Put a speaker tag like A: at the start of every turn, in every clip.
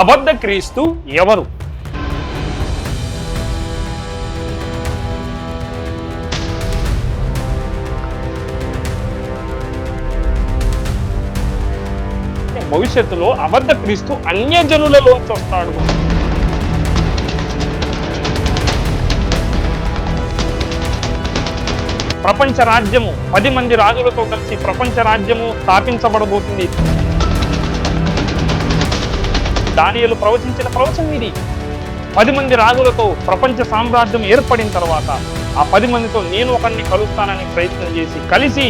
A: అబద్ధ క్రీస్తు ఎవరు? భవిష్యత్తులో అబద్ధ క్రీస్తు అన్యజనులలోకి వస్తాడు. ప్రపంచ రాజ్యము పది మంది రాజులతో కలిసి ప్రపంచ రాజ్యము స్థాపించబడబోతుంది. దానియలు ప్రవచించిన ప్రవచనం ఇది. పది మంది రాజులతో ప్రపంచ సామ్రాజ్యం ఏర్పడిన తర్వాత ఆ పది మందితో నేను ఒకరిని కలుస్తానని ప్రయత్నం చేసి కలిసి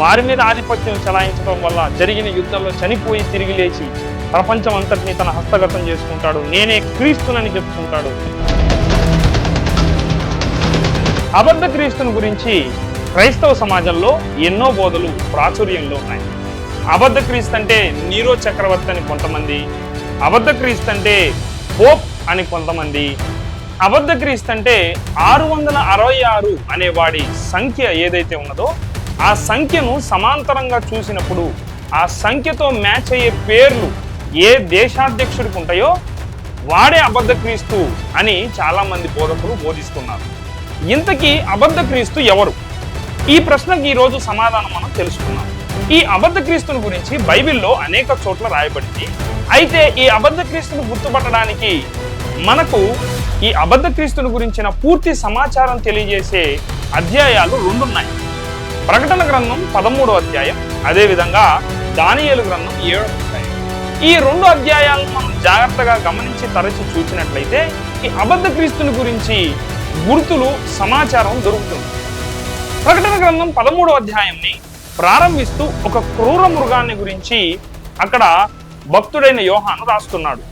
A: వారి మీద ఆధిపత్యం చలాయించడం వల్ల జరిగిన యుద్ధంలో చనిపోయి తిరిగి లేచి ప్రపంచం అంతటిని తన హస్తగతం చేసుకుంటాడు. నేనే క్రీస్తునని చెప్పుకుంటాడు. అబద్ధ క్రీస్తుని గురించి క్రైస్తవ సమాజంలో ఎన్నో బోధలు ప్రాచుర్యంలో ఉన్నాయి. అబద్ధ క్రీస్తు అంటే నీరో చక్రవర్తి అని కొంతమంది అబద్ధ క్రీస్తు అంటే పోప్ అని కొంతమంది అబద్ధ క్రీస్తు అంటే ఆరు వందల అరవై ఆరు అనే వాడి సంఖ్య ఏదైతే ఉన్నదో ఆ సంఖ్యను సమాంతరంగా చూసినప్పుడు ఆ సంఖ్యతో మ్యాచ్ అయ్యే పేర్లు ఏ దేశాధ్యక్షుడికి ఉంటాయో వాడే అబద్ధ క్రీస్తు అని చాలామంది బోధకులు బోధిస్తున్నారు. ఇంతకీ అబద్ధ క్రీస్తు ఎవరు? ఈ ప్రశ్నకి ఈరోజు సమాధానం మనం తెలుసుకున్నాం ఈ అబద్ధ క్రీస్తుని గురించి బైబిల్లో అనేక చోట్ల రాయబడింది. అయితే ఈ అబద్ధ క్రీస్తును గుర్తుపట్టడానికి మనకు ఈ అబద్ధ క్రీస్తుని గురించిన పూర్తి సమాచారం తెలియజేసే అధ్యాయాలు రెండున్నాయి. ప్రకటన గ్రంథం పదమూడో అధ్యాయం అదేవిధంగా దానియేలు గ్రంథం ఏడో అధ్యాయం. ఈ రెండు అధ్యాయాలను మనం జాగ్రత్తగా గమనించి తరచి చూసినట్లయితే ఈ అబద్ధ క్రీస్తుని గురించి గుర్తులు సమాచారం దొరుకుతుంది. ప్రకటన గ్రంథం పదమూడవ అధ్యాయంని ప్రారంభిస్తూ ఒక క్రూర మృగాన్ని గురించి అక్కడ భక్తుడైన యోహాను రాస్తున్నాడు.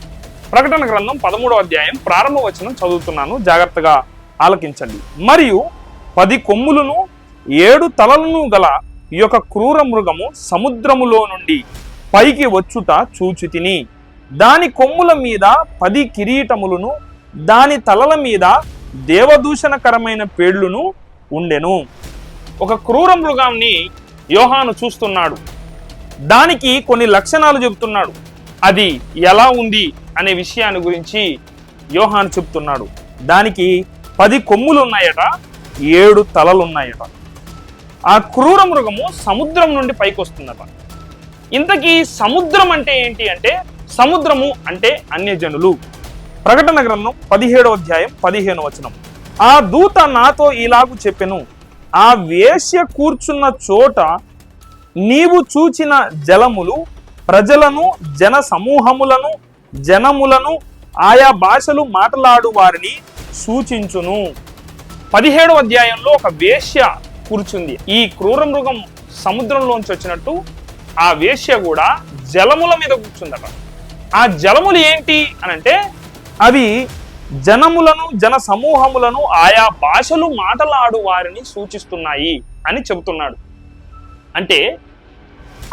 A: ప్రకటన గ్రంథం పదమూడవ అధ్యాయం ప్రారంభ వచనం చదువుతున్నాను. జాగ్రత్తగా ఆలకించండి. మరియు పది కొమ్ములను ఏడు తలలను గల ఈ యొక్క క్రూర మృగము సముద్రములో నుండి పైకి వచ్చుట చూచితిని. దాని కొమ్ముల మీద పది కిరీటములను దాని తలల మీద దేవదూషణకరమైన పేర్లును ఉండెను. ఒక క్రూర మృగాన్ని యోహాను చూస్తున్నాడు. దానికి కొన్ని లక్షణాలు చెబుతున్నాడు. అది ఎలా ఉంది అనే విషయాన్ని గురించి యోహాను చెప్తున్నాడు దానికి పది కొమ్ములు ఉన్నాయట ఏడు తలలు ఉన్నాయట ఆ క్రూర మృగము సముద్రం నుండి పైకి వస్తుందట ఇంతకీ సముద్రం అంటే ఏంటి అంటే సముద్రము అంటే అన్యజనులు. ప్రకటన గ్రంథం పదిహేడో అధ్యాయం పదిహేను వచనం. ఆ దూత నాతో ఇలాగు చెప్పెను ఆ వేశ్య కూర్చున్న చోట నీవు చూచిన జలములు ప్రజలను జన సమూహములను జనములను ఆయా భాషలు మాట్లాడు వారిని సూచించును. పదిహేడవ అధ్యాయంలో ఒక వేశ్య కూర్చుంది. ఈ క్రూర మృగం సముద్రంలోంచి వచ్చినట్టు ఆ వేశ్య కూడా జలముల మీద కూర్చుందట. ఆ జలములు ఏంటి అని అంటే అవి జనములను జన సమూహములను ఆయా భాషలు మాటలాడు వారిని సూచిస్తున్నాయి అని చెబుతున్నాడు. అంటే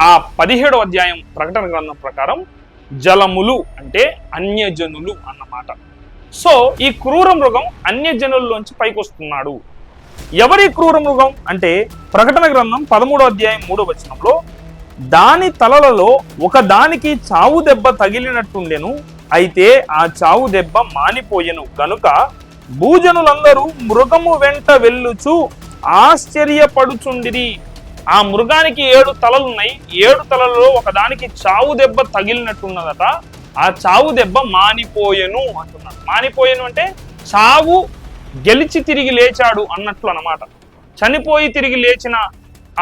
A: ఆ పదిహేడవ అధ్యాయం ప్రకటన గ్రంథం ప్రకారం జలములు అంటే అన్యజనులు అన్నమాట. సో ఈ క్రూర మృగం అన్యజనుల్లోంచి పైకి వస్తున్నాడు ఎవరి క్రూర మృగం? అంటే ప్రకటన గ్రంథం పదమూడో అధ్యాయం మూడో వచనంలో దాని తలలలో ఒక దానికి చావు దెబ్బ తగిలినట్టుండెను అయితే ఆ చావు దెబ్బ మానిపోయెను. గనుక భూజనులందరూ మృగము వెంట వెళ్ళుచు ఆశ్చర్యపడుచుండిరి. ఆ మృగానికి ఏడు తలలున్నాయి. ఏడు తలలలో ఒకదానికి చావు దెబ్బ తగిలినట్టున్నదట. ఆ చావు దెబ్బ మానిపోయెను అంటున్నాడు. మానిపోయెను అంటే చావు గెలిచి తిరిగి లేచాడు అన్నట్లు అన్నమాట. చనిపోయి తిరిగి లేచిన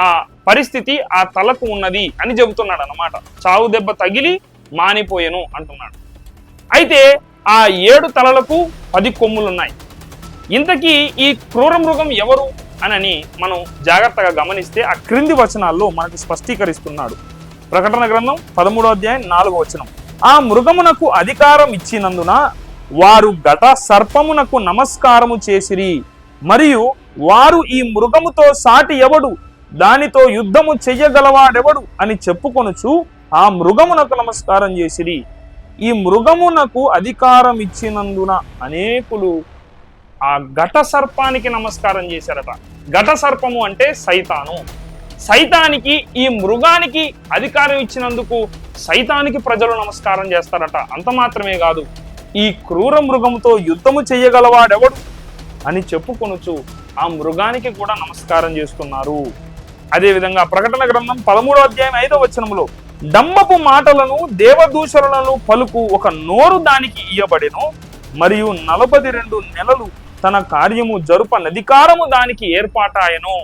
A: ఆ పరిస్థితి ఆ తలకు ఉన్నది అని చెబుతున్నాడు అన్నమాట చావు దెబ్బ తగిలి మానిపోయెను అంటున్నాడు. అయితే ఆ ఏడు తలలకు పది కొమ్ములు ఉన్నాయి ఇంతకీ ఈ క్రూర మృగం ఎవరు అనని మనం జాగ్రత్తగా గమనిస్తే ఆ క్రింది వచనాల్లో మనకు స్పష్టీకరిస్తున్నాడు. ప్రకటన గ్రంథం పదమూడో అధ్యాయం నాలుగో వచనం. ఆ మృగమునకు అధికారం ఇచ్చినందున వారు ఘట సర్పమునకు నమస్కారము చేసిరి. మరియు వారు ఈ మృగముతో సాటి ఎవడు? దానితో యుద్ధము చెయ్యగలవాడెవడు? అని చెప్పుకొనుచు ఆ మృగమునకు నమస్కారం చేసిరి. ఈ మృగమునకు అధికారం ఇచ్చినందున అనేకులు ఆ ఘట సర్పానికి నమస్కారం చేశారట. ఘట సర్పము అంటే సైతాను. సైతానికి ఈ మృగానికి అధికారం ఇచ్చినందుకు సైతానికి ప్రజలు నమస్కారం చేస్తారట. అంత మాత్రమే కాదు ఈ క్రూర మృగముతో యుద్ధము చేయగలవాడెవడు అని చెప్పుకొనుచు ఆ మృగానికి కూడా నమస్కారం చేస్తున్నారు. అదేవిధంగా ప్రకటన గ్రంథం పదమూడో అధ్యాయం ఐదో వచనములో డంబపు మాటలను దేవదూషణలను పలుకు ఒక నోరు దానికి ఇయ్యబడెను మరియు నలభై రెండు నెలలు తన కార్యము జరుప నధికారము దానికి ఏర్పాటాయను.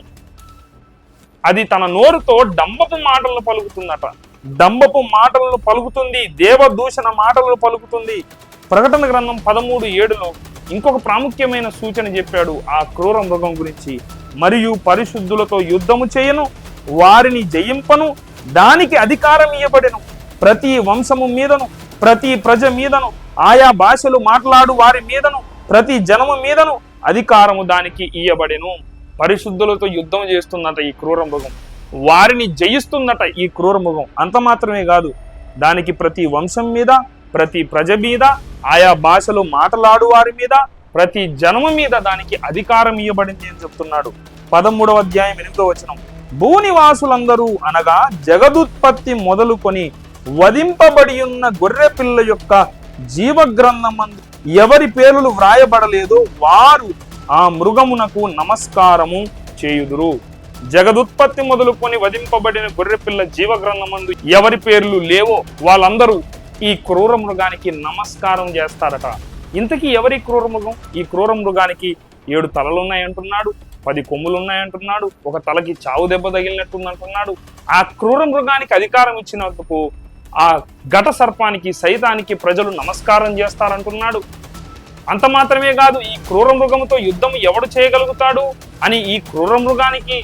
A: అది తన నోరుతో డంబపు మాటలను పలుకుతుందట. డంబపు మాటలను పలుకుతుంది దేవదూషణ మాటలను పలుకుతుంది. ప్రకటన గ్రంథం పదమూడు ఏడులో ఇంకొక ప్రాముఖ్యమైన సూచన చెప్పాడు ఆ క్రూర మృగం గురించి. మరియు పరిశుద్ధులతో యుద్ధము చేయను వారిని జయింపను దానికి అధికారం ఇవ్వబడెను ప్రతి వంశము మీదను ప్రతి ప్రజ మీదను ఆయా భాషలు మాట్లాడు వారి మీదను ప్రతి జనము మీదను అధికారము దానికి ఇయ్యబడెను. పరిశుద్ధులతో యుద్ధం చేస్తుందట ఈ క్రూర మృగం. వారిని జయిస్తుందట ఈ క్రూర మృగం. అంత మాత్రమే కాదు దానికి ప్రతి వంశం మీద ప్రతి ప్రజ మీద ఆయా భాషలు మాట్లాడు వారి మీద ప్రతి జనము మీద దానికి అధికారం ఇవ్వబడింది అని చెప్తున్నాడు. పదమూడవ అధ్యాయం ఎనిమిదో వచనం. భూనివాసులందరూ అనగా జగదుత్పత్తి మొదలుకొని వధింపబడి ఉన్న గొర్రె పిల్ల యొక్క జీవగ్రంథమందు ఎవరి పేర్లు వ్రాయబడలేదో వారు ఆ మృగమునకు నమస్కారము చేయుదురు. జగదుత్పత్తి మొదలుకొని వధింపబడిన గొర్రెపిల్ల జీవగ్రంథమందు ఎవరి పేర్లు లేవో వాళ్ళందరూ ఈ క్రూర మృగానికి నమస్కారం చేస్తారట. ఇంతకీ ఎవరి క్రూర మృగం? ఈ క్రూర మృగానికి ఏడు తలలున్నాయంటున్నాడు. పది కొమ్ములు ఉన్నాయంటున్నాడు ఒక తలకి చావు దెబ్బ తగిలినట్టుంది అంటున్నాడు ఆ క్రూర మృగానికి అధికారం ఇచ్చినందుకు ఆ ఘట సర్పానికి సైతానికి ప్రజలు నమస్కారం చేస్తారంటున్నాడు. అంత మాత్రమే కాదు ఈ క్రూర మృగముతో యుద్ధం ఎవడు చేయగలుగుతాడు అని ఈ క్రూర మృగానికి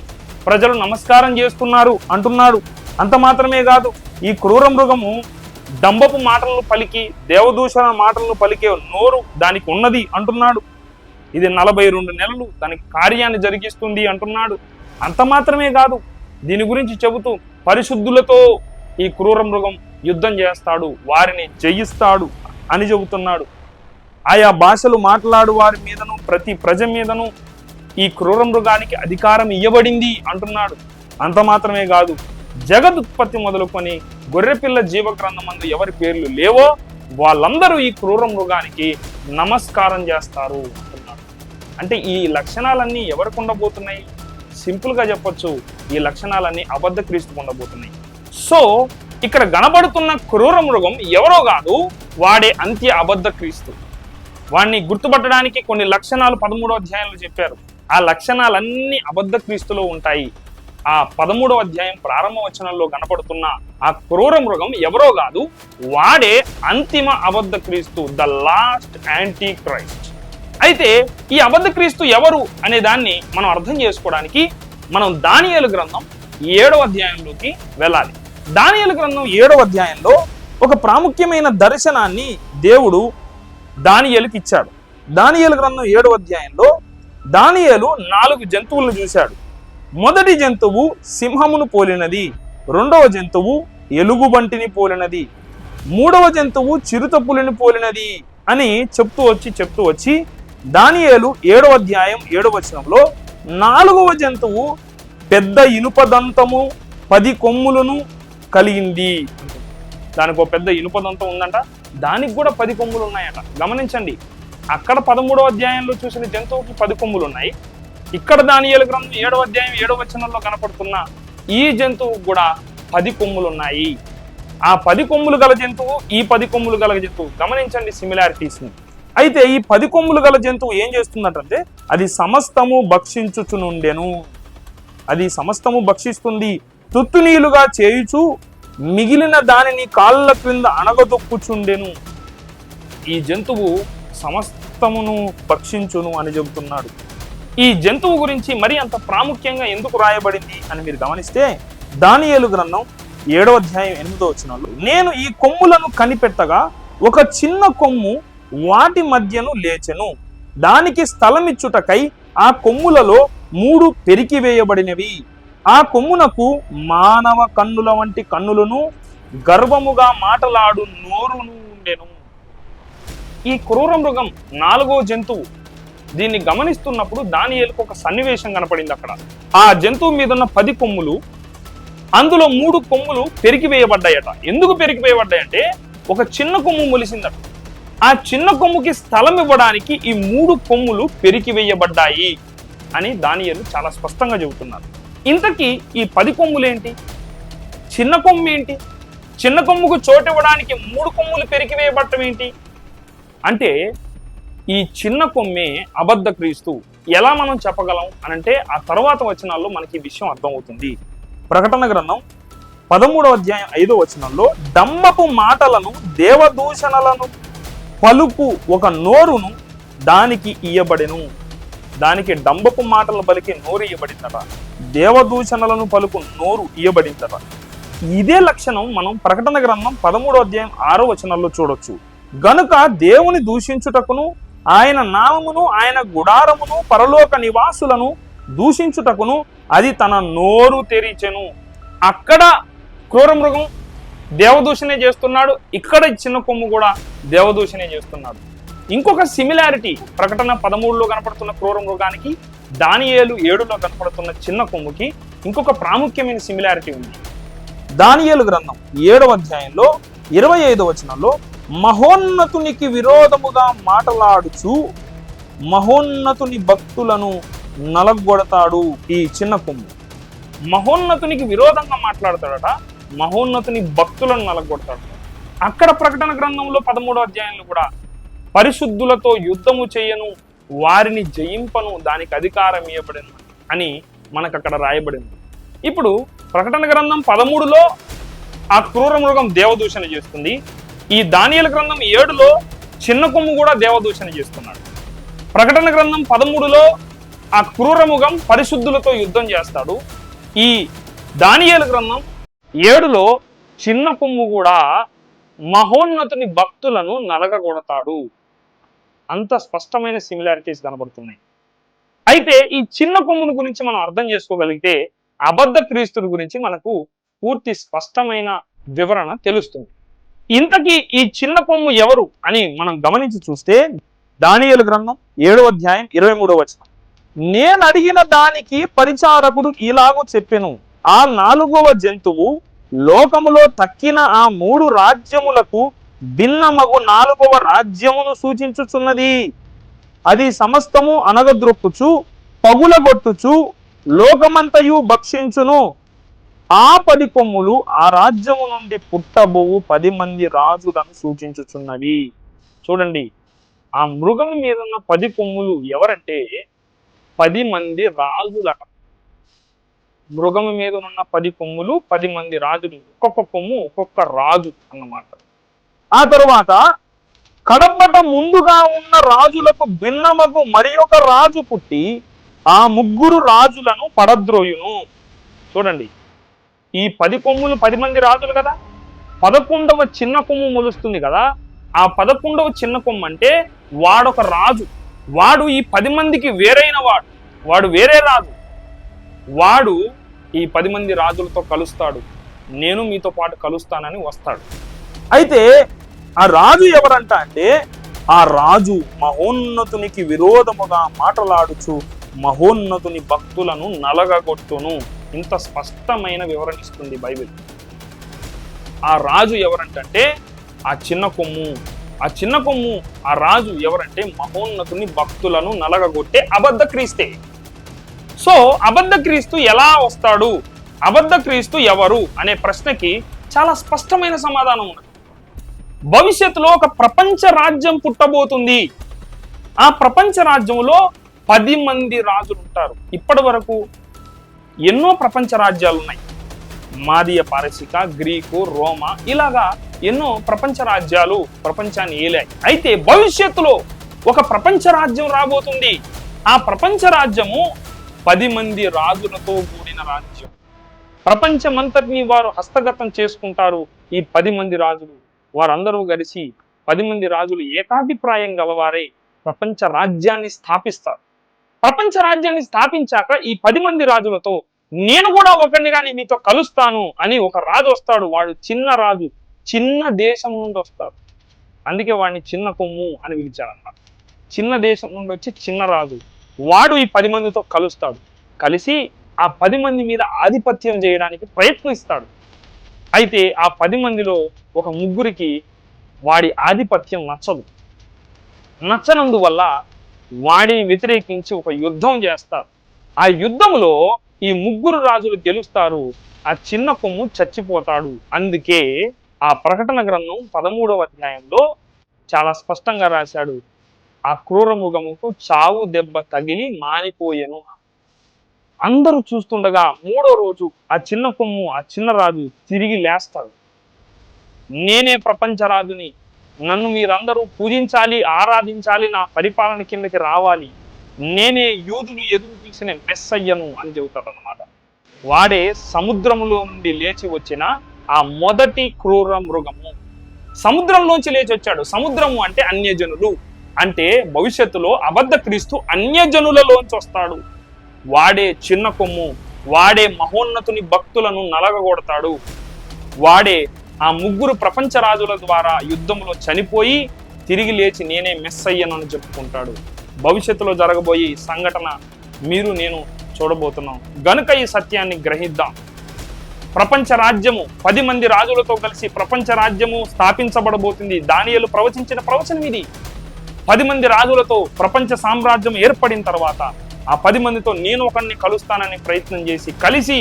A: ప్రజలు నమస్కారం చేస్తున్నారు అంటున్నాడు. అంత మాత్రమే కాదు ఈ క్రూర మృగము డంబపు మాటలను పలికి దేవదూషణ మాటలను పలికే నోరు దానికి ఉన్నది అంటున్నాడు. ఇది నలభై రెండు నెలలు దాని కార్యాన్ని జరిగిస్తుంది అంటున్నాడు. అంత మాత్రమే కాదు దీని గురించి చెబుతూ పరిశుద్ధులతో ఈ క్రూర మృగం యుద్ధం చేస్తాడు వారిని జయిస్తాడు అని చెబుతున్నాడు. ఆయా భాషలు మాట్లాడు వారి మీదను ప్రతి ప్రజ మీదను ఈ క్రూర మృగానికి అధికారం ఇవ్వబడింది అంటున్నాడు. అంత మాత్రమే కాదు జగదుత్పత్తి మొదలుకొని గొర్రెపిల్ల జీవగ్రంథమందు ఎవరి పేర్లు లేవో వాళ్ళందరూ ఈ క్రూర మృగానికి నమస్కారం చేస్తారు. అంటే ఈ లక్షణాలన్నీ ఎవరికి ఉండబోతున్నాయి సింపుల్గా చెప్పొచ్చు ఈ లక్షణాలన్నీ అబద్ధ క్రీస్తుకు ఉండబోతున్నాయి సో ఇక్కడ కనబడుతున్న క్రూర మృగం ఎవరో కాదు వాడే అంత్య అబద్ధ క్రీస్తు. వాడిని గుర్తుపట్టడానికి కొన్ని లక్షణాలు పదమూడో అధ్యాయంలో చెప్పారు. ఆ లక్షణాలన్నీ అబద్ధ క్రీస్తులో ఉంటాయి. ఆ పదమూడో అధ్యాయం ప్రారంభ వచనంలో కనపడుతున్న ఆ క్రూర మృగం ఎవరో కాదు వాడే అంతిమ అబద్ధ క్రీస్తు ద లాస్ట్ యాంటీ క్రైస్ట్ అయితే ఈ అబద్ధ క్రీస్తు ఎవరు అనే దాన్ని మనం అర్థం చేసుకోవడానికి మనం దానియలు గ్రంథం ఏడవ అధ్యాయంలోకి వెళ్ళాలి. దానియలు గ్రంథం ఏడవ అధ్యాయంలో ఒక ప్రాముఖ్యమైన దర్శనాన్ని దేవుడు దానియలుకి ఇచ్చాడు. దానియలు గ్రంథం ఏడవ అధ్యాయంలో దానియలు నాలుగు జంతువులను చూశాడు. మొదటి జంతువు సింహమును పోలినది రెండవ జంతువు ఎలుగుబంటిని పోలినది మూడవ జంతువు చిరుతపులిని పోలినది అని చెప్తూ వచ్చి చెప్తూ వచ్చి దానియేలు ఏడవ అధ్యాయం ఏడవ వచనంలో నాలుగవ జంతువు పెద్ద ఇనుప దంతము పది కొమ్ములను కలిగింది. దానికి ఒక పెద్ద ఇనుప దంతం ఉందంట. దానికి కూడా పది కొమ్ములు ఉన్నాయట. గమనించండి. అక్కడ పదమూడవ అధ్యాయంలో చూసిన జంతువుకి పది కొమ్ములు ఉన్నాయి. ఇక్కడ దానియేలు గ్రంథం ఏడవ అధ్యాయం ఏడవ వచనంలో కనపడుతున్న ఈ జంతువు కూడా పది కొమ్ములు ఉన్నాయి. ఆ పది కొమ్ములు గల జంతువు ఈ పది కొమ్ములు గల జంతువు. గమనించండి సిమిలారిటీస్ని అయితే ఈ పది కొమ్ములు గల జంతువు ఏం చేస్తుందంటే అది సమస్తము భక్షించుచునుండెను అది సమస్తము భక్షిస్తుంది. తుత్తునీలుగా చేయుచు మిగిలిన దానిని కాళ్ళ క్రింద అణగదొక్కుచుండెను. ఈ జంతువు సమస్తమును భక్షించును అని చెబుతున్నాడు. ఈ జంతువు గురించి మరి అంత ప్రాముఖ్యంగా ఎందుకు రాయబడింది అని మీరు గమనిస్తే దానియేలు గ్రంథం ఏడవ అధ్యాయం ఎనిమిదో వచ్చిన నేను ఈ కొమ్ములను కనిపెట్టగా ఒక చిన్న కొమ్ము వాటి మధ్యను లేచెను. దానికి స్థలమిచ్చుటకై ఆ కొమ్ములలో మూడు పెరికివేయబడినవి. ఆ కొమ్మునకు మానవ కన్నుల వంటి కన్నులను గర్వముగా మాటలాడు నోరును ఉండెను. ఈ క్రూర మృగం నాలుగో జంతువు. దీన్ని గమనిస్తున్నప్పుడు దానియేలుకు ఒక సన్నివేశం కనపడింది అక్కడ. ఆ జంతువు మీద ఉన్న పది కొమ్ములు అందులో మూడు కొమ్ములు పెరికివేయబడ్డాయట. ఎందుకు పెరికివేయబడ్డాయంటే ఒక చిన్న కొమ్ము మొలిసిందట. ఆ చిన్న కొమ్ముకి స్థలం ఇవ్వడానికి ఈ మూడు కొమ్ములు పెరికి వేయబడ్డాయి అని దానియలు చాలా స్పష్టంగా చెబుతున్నారు. ఇంతకీ ఈ పది కొమ్ములేంటి? చిన్న కొమ్ము ఏంటి చిన్న కొమ్ముకు చోటు ఇవ్వడానికి మూడు కొమ్ములు పెరికివేయబడటం ఏంటి? అంటే ఈ చిన్న కొమ్మే అబద్ధ క్రీస్తు. ఎలా మనం చెప్పగలం అనంటే ఆ తర్వాత వచనాల్లో మనకి ఈ విషయం అర్థమవుతుంది. ప్రకటన గ్రంథం పదమూడవ అధ్యాయం ఐదో వచనంలో డమ్మపు మాటలను దేవదూషణలను పలుకు ఒక నోరును దానికి ఇయ్యబడెను. దానికి డంబపు మాటలు పలికి నోరు ఇయ్యబడిందట దేవదూషణలను పలుకు నోరు ఇయ్యబడిందట. ఇదే లక్షణం మనం ప్రకటన గ్రంథం పదమూడో అధ్యాయం ఆరో వచనంలో చూడొచ్చు. గనుక దేవుని దూషించుటకును ఆయన నామమును ఆయన గుడారమును పరలోక నివాసులను దూషించుటకును అది తన నోరు తెరిచెను. అక్కడ క్రూరమృగం దేవదూషణే చేస్తున్నాడు. ఇక్కడ చిన్న కొమ్ము కూడా దేవదూషణే చేస్తున్నాడు. ఇంకొక సిమిలారిటీ ప్రకటన పదమూడులో కనపడుతున్న క్రూర మృగానికి దానియేలు ఏడులో కనపడుతున్న చిన్న కొమ్ముకి ఇంకొక ప్రాముఖ్యమైన సిమిలారిటీ ఉంది. దానియేలు గ్రంథం ఏడవ అధ్యాయంలో ఇరవై ఐదు వచనంలో మహోన్నతునికి విరోధముగా మాటలాడుచు మహోన్నతుని భక్తులను నలగొడతాడు ఈ చిన్న కొమ్ము. మహోన్నతునికి విరోధంగా మాట్లాడతాడట మహోన్నతుని భక్తులను నలగొడతాడు. అక్కడ ప్రకటన గ్రంథంలో పదమూడో అధ్యాయంలో కూడా పరిశుద్ధులతో యుద్ధము చేయను వారిని జయింపను దానికి అధికారం ఇవ్వబడింది అని మనకు అక్కడ రాయబడింది. ఇప్పుడు ప్రకటన గ్రంథం పదమూడులో ఆ క్రూర మృగం దేవదూషణ చేస్తుంది. ఈ దానియల గ్రంథం ఏడులో చిన్న కొమ్ము కూడా దేవదూషణ చేస్తున్నాడు. ప్రకటన గ్రంథం పదమూడులో ఆ క్రూరమృగం పరిశుద్ధులతో యుద్ధం చేస్తాడు. ఈ దానియేలు గ్రంథం ఏడులో చిన్న కొమ్ము కూడా మహోన్నతుని భక్తులను నలగగొడతాడు. అంత స్పష్టమైన సిమిలారిటీస్ కనబడుతున్నాయి. అయితే ఈ చిన్న కొమ్మును గురించి మనం అర్థం చేసుకోగలిగితే అబద్ధ క్రీస్తుల గురించి మనకు పూర్తి స్పష్టమైన వివరణ తెలుస్తుంది. ఇంతకీ ఈ చిన్న కొమ్ము ఎవరు అని మనం గమనించి చూస్తే దానియలు గ్రంథం ఏడో అధ్యాయం ఇరవై మూడో వచనం. నేను అడిగిన దానికి పరిచారకుడు ఇలాగూ చెప్పెను ఆ నాలుగవ జంతువు లోకములో తక్కిన ఆ మూడు రాజ్యములకు భిన్నమగు నాలుగవ రాజ్యమును సూచించుచున్నది. అది సమస్తము అనగద్రొక్కుచు పగులగొట్టుచు లోకమంతయు భక్షించును. ఆ పది కొమ్ములు ఆ రాజ్యము నుండి పుట్టబోవు పది మంది రాజులను సూచించుచున్నవి. చూడండి ఆ మృగం మీద ఉన్న పది కొమ్ములు ఎవరంటే పది మంది రాజులట. మృగము మీద ఉన్న పది కొమ్ములు పది మంది రాజులు ఒక్కొక్క కొమ్ము ఒక్కొక్క రాజు అన్నమాట. ఆ తరువాత కడపట ముందుగా ఉన్న రాజులకు భిన్నమగు మరి ఒక రాజు పుట్టి ఆ ముగ్గురు రాజులను పడద్రోయును. చూడండి. ఈ పది కొమ్ములు పది మంది రాజులు కదా? పదకొండవ చిన్న కొమ్ము మొలుస్తుంది కదా? ఆ పదకొండవ చిన్న కొమ్ము అంటే వాడొక రాజు. వాడు ఈ పది మందికి వేరైన వాడు. వాడు వేరే రాజు. వాడు ఈ పది మంది రాజులతో కలుస్తాడు. నేను మీతో పాటు కలుస్తానని వస్తాడు. అయితే ఆ రాజు ఎవరంట అంటే ఆ రాజు మహోన్నతునికి విరోధముగా మాటలాడుచు మహోన్నతుని భక్తులను నలగగొట్టును. ఇంత స్పష్టమైన వివరణ ఇస్తుంది బైబిల్. ఆ రాజు ఎవరంటే ఆ చిన్న కొమ్ము. ఆ చిన్న కొమ్ము ఆ రాజు ఎవరంటే మహోన్నతుని భక్తులను నలగగొట్టే అబద్ధ క్రీస్తే. సో అబద్ధ క్రీస్తు ఎలా వస్తాడు? అబద్ధ క్రీస్తు ఎవరు? అనే ప్రశ్నకి చాలా స్పష్టమైన సమాధానం ఉన్నది. భవిష్యత్తులో ఒక ప్రపంచ రాజ్యం పుట్టబోతుంది. ఆ ప్రపంచ రాజ్యంలో పది మంది రాజులు ఉంటారు ఇప్పటి వరకు ఎన్నో ప్రపంచ రాజ్యాలు ఉన్నాయి. మాదియ పారసిక గ్రీకు రోమా ఇలాగా ఎన్నో ప్రపంచ రాజ్యాలు ప్రపంచాన్ని ఏలాయి. అయితే భవిష్యత్తులో ఒక ప్రపంచ రాజ్యం రాబోతుంది. ఆ ప్రపంచ రాజ్యము పది మంది రాజులతో కూడిన రాజ్యం. ప్రపంచమంతటిని వారు హస్తగతం చేసుకుంటారు ఈ పది మంది రాజులు. వారందరూ కలిసి పది మంది రాజులు ఏకాభిప్రాయం గలవారే ప్రపంచ రాజ్యాన్ని స్థాపిస్తారు. ప్రపంచ రాజ్యాన్ని స్థాపించాక ఈ పది మంది రాజులతో నేను కూడా ఒకరిని కానీ మీతో కలుస్తాను అని ఒక రాజు వస్తాడు. వాడు చిన్న రాజు చిన్న దేశం నుండి వస్తాడు. అందుకే వాడిని చిన్న కొమ్ము అని పిలిచారన్నమాట. చిన్న దేశం నుండి వచ్చి చిన్న రాజు. వాడు ఈ పది మందితో కలుస్తాడు. కలిసి ఆ పది మంది మీద ఆధిపత్యం చేయడానికి ప్రయత్నిస్తాడు. అయితే ఆ పది మందిలో ఒక ముగ్గురికి వాడి ఆధిపత్యం నచ్చదు. నచ్చనందువల్ల వాడిని వ్యతిరేకించి ఒక యుద్ధం చేస్తారు. ఆ యుద్ధంలో ఈ ముగ్గురు రాజులు గెలుస్తారు. ఆ చిన్న కొమ్ము చచ్చిపోతాడు. అందుకే ఆ ప్రకటన గ్రంథం పదమూడవ అధ్యాయంలో చాలా స్పష్టంగా రాశాడు. ఆ క్రూర మృగముకు చావు దెబ్బ తగిలి మానిపోయెను అందరూ చూస్తుండగా మూడో రోజు ఆ చిన్న కొమ్ము ఆ చిన్న రాజు తిరిగి లేస్తాడు. నేనే ప్రపంచ రాజుని నన్ను మీరందరూ పూజించాలి ఆరాధించాలి నా పరిపాలన కిందకి రావాలి. నేనే యూదులు ఎదురు చూసిన మెస్ అయ్యను అని చెబుతాడు అనమాట వాడే సముద్రములో నుండి లేచి వచ్చిన ఆ మొదటి క్రూర మృగము. సముద్రంలోంచి లేచి వచ్చాడు. సముద్రము అంటే అన్యజనులు. అంటే భవిష్యత్తులో అబద్ధ క్రీస్తు అన్యజనులలోంచి వస్తాడు. వాడే చిన్న కొమ్ము వాడే మహోన్నతుని భక్తులను నలగగొడతాడు. వాడే ఆ ముగ్గురు ప్రపంచ రాజుల ద్వారా యుద్ధంలో చనిపోయి తిరిగి లేచి నేనే మిస్ అయ్యానని చెప్పుకుంటాడు. భవిష్యత్తులో జరగబోయే సంఘటన మీరు నేను చూడబోతున్నాం. గనుక ఈ సత్యాన్ని గ్రహిద్దాం. ప్రపంచ రాజ్యము పది మంది రాజులతో కలిసి ప్రపంచ రాజ్యము స్థాపించబడబోతుంది. దానియలు ప్రవచించిన ప్రవచనం ఇది పది మంది రాజులతో ప్రపంచ సామ్రాజ్యం ఏర్పడిన తర్వాత ఆ పది మందితో నేను ఒకరిని కలుస్తానని ప్రయత్నం చేసి కలిసి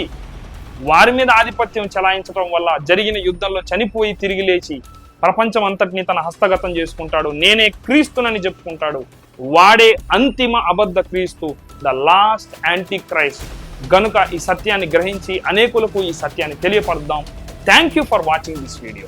A: వారి మీద ఆధిపత్యం చెలాయించడం వల్ల జరిగిన యుద్ధంలో చనిపోయి తిరిగి లేచి ప్రపంచం అంతటిని తన హస్తగతం చేసుకుంటాడు. నేనే క్రీస్తునని చెప్పుకుంటాడు. వాడే అంతిమ అబద్ధ క్రీస్తు ద లాస్ట్ యాంటీ క్రైస్ట్ గనుక ఈ సత్యాన్ని గ్రహించి అనేకులకు ఈ సత్యాన్ని తెలియపరుద్దాం. Thank you for watching this video